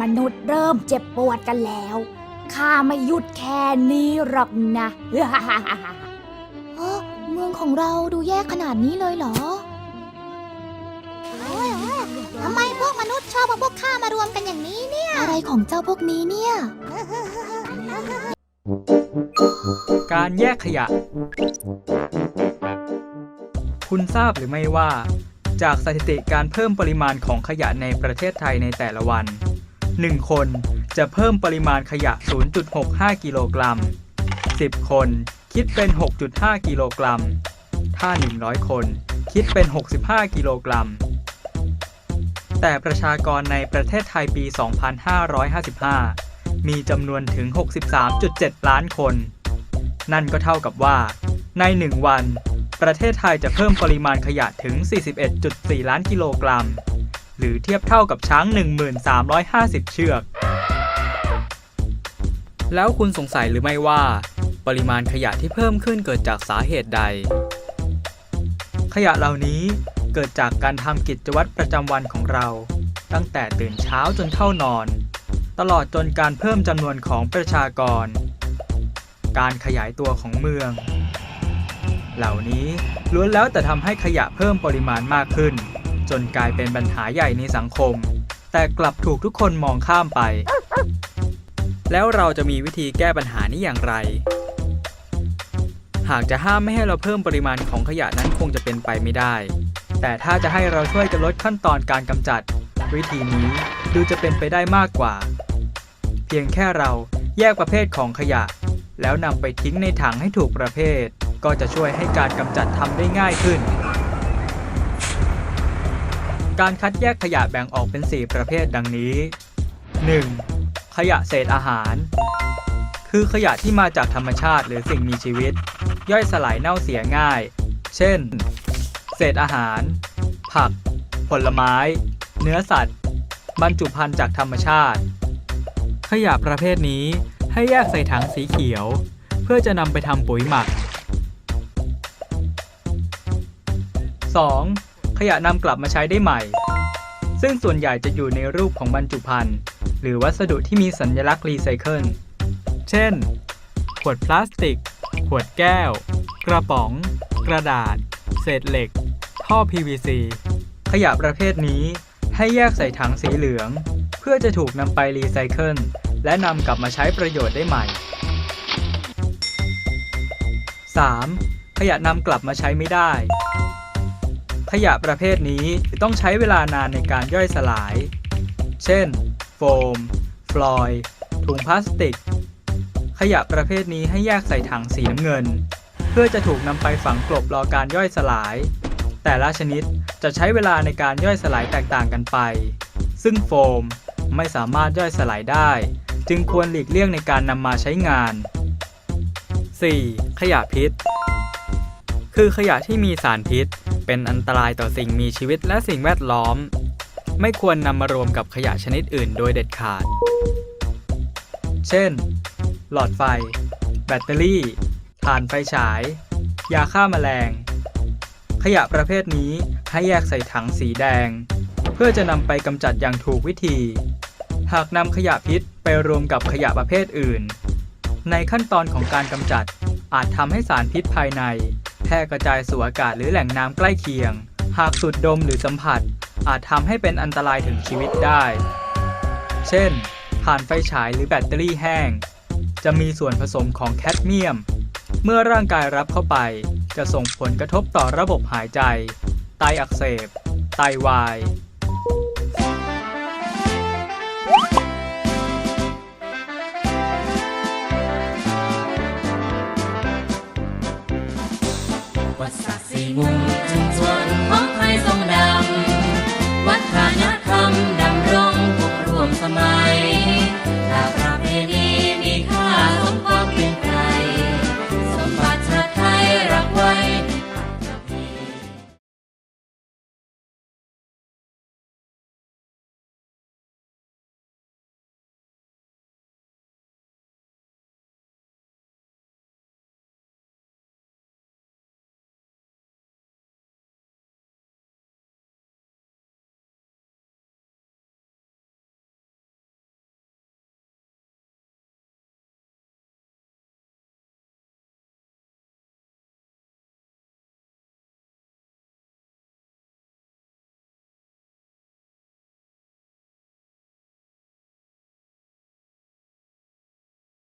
มนุษย์เริ่มเจ็บปวดกันแล้ว ข้าไม่หยุดแค่นี้หรอกนะเออเมืองของเราดูแย่ขนาดนี้เลยเหรอ ทำไมพวกมนุษย์ชอบเอาพวกข้ามารวมกันอย่างนี้เนี่ย อะไรของเจ้าพวกนี้เนี่ย การแยกขยะ คุณทราบหรือไม่ว่า จากสถิติการเพิ่มปริมาณของขยะในประเทศไทยในแต่ละวัน 1 คนจะเพิ่มปริมาณขยะ 0.65 กิโลกรัม 10 คนคิดเป็น 6.5 กิโลกรัม ถ้า 100 คนคิดเป็น 65 กิโลกรัม แต่ประชากรในประเทศไทยปี 2555 มีจำนวนถึง 63.7 ล้านคน นั่นก็เท่ากับว่า ใน 1 วัน ประเทศไทยจะเพิ่มปริมาณขยะถึง 41.4 ล้านกิโลกรัม หรือเทียบเท่ากับช้าง 1350 เชือก แล้วคุณสงสัยหรือไม่ว่า ปริมาณขยะที่เพิ่มขึ้นเกิดจากสาเหตุใด ขยะเหล่านี้เกิดจากการทำกิจวัตรประจำวันของเรา ตั้งแต่ตื่นเช้าจนเข้านอน ตลอดจนการเพิ่มจำนวนของประชากร การขยายตัวของเมือง เหล่านี้ล้วนแล้วแต่ทำให้ขยะเพิ่มปริมาณมากขึ้น จนกลายเป็นปัญหาใหญ่ในสังคม แต่กลับถูกทุกคนมองข้ามไป แล้วเราจะมีวิธีแก้ปัญหานี้อย่างไร หากจะห้ามไม่ให้เราเพิ่มปริมาณของขยะนั้นคงจะเป็นไปไม่ได้ แต่ถ้าจะให้เราช่วยกันลดขั้นตอนการกำจัด วิธีนี้ดูจะเป็นไปได้มากกว่า เพียงแค่เราแยกประเภทของขยะ แล้วนำไปทิ้งในถังให้ถูกประเภท ก็จะช่วยให้การกำจัดทำได้ง่ายขึ้น การคัดแยกขยะแบ่งออกเป็น 4 ประเภทดังนี้ 1. ขยะเศษอาหาร คือขยะที่มาจากธรรมชาติหรือสิ่งมีชีวิต ย่อยสลายเน่าเสียง่าย เช่น เศษอาหาร ผัก ผลไม้ เนื้อสัตว์ บรรจุภัณฑ์จากธรรมชาติ ขยะประเภทนี้ให้แยกใส่ถังสีเขียว เพื่อจะนำไปทำปุ๋ยหมัก 2. ขยะนำกลับมาใช้ได้ใหม่ ซึ่งส่วนใหญ่จะอยู่ในรูปของบรรจุภัณฑ์หรือวัสดุที่มีสัญลักษณ์รีไซเคิล เช่น ขวดพลาสติก ขวดแก้ว กระป๋อง กระดาษ เศษเหล็ก ท่อ PVC ขยะประเภทนี้ให้แยกใส่ถังสีเหลือง เพื่อจะถูกนำไปรีไซเคิลและนำกลับมาใช้ประโยชน์ได้ใหม่ 3. ขยะนำกลับมาใช้ไม่ได้ ขยะประเภทนี้ต้องใช้เวลานานในการย่อยสลาย เช่น โฟม ฟลอยด์ถุงพลาสติก ขยะประเภทนี้ให้แยกใส่ถังสีน้ำเงิน เพื่อจะถูกนำไปฝังกลบรอการย่อยสลาย แต่ละชนิดจะใช้เวลาในการย่อยสลายแตกต่างกันไป ซึ่งโฟมไม่สามารถย่อยสลายได้ จึงควรหลีกเลี่ยงในการนำมาใช้งาน 4. ขยะพิษ คือขยะที่มีสารพิษ เป็นอันตรายต่อสิ่งมีชีวิตและสิ่งแวดล้อม ไม่ควรนำมารวมกับขยะชนิดอื่นโดยเด็ดขาด เช่น หลอดไฟ แบตเตอรี่ ถ่านไฟฉาย ยาฆ่าแมลง ขยะประเภทนี้ให้แยกใส่ถังสีแดง เพื่อจะนำไปกำจัดอย่างถูกวิธี หากนำขยะพิษไปรวมกับขยะประเภทอื่น ในขั้นตอนของการกำจัดอาจทำให้สารพิษภายใน แพร่กระจายสู่อากาศหรือแหล่งน้ำใกล้เคียง หากสูดดมหรือสัมผัส อาจทำให้เป็นอันตรายถึงชีวิตได้ เช่น ถ่านไฟฉายหรือแบตเตอรี่แห้ง จะมีส่วนผสมของแคดเมียม เมื่อร่างกายรับเข้าไป จะส่งผลกระทบต่อระบบหายใจ ไตอักเสบ ไตวาย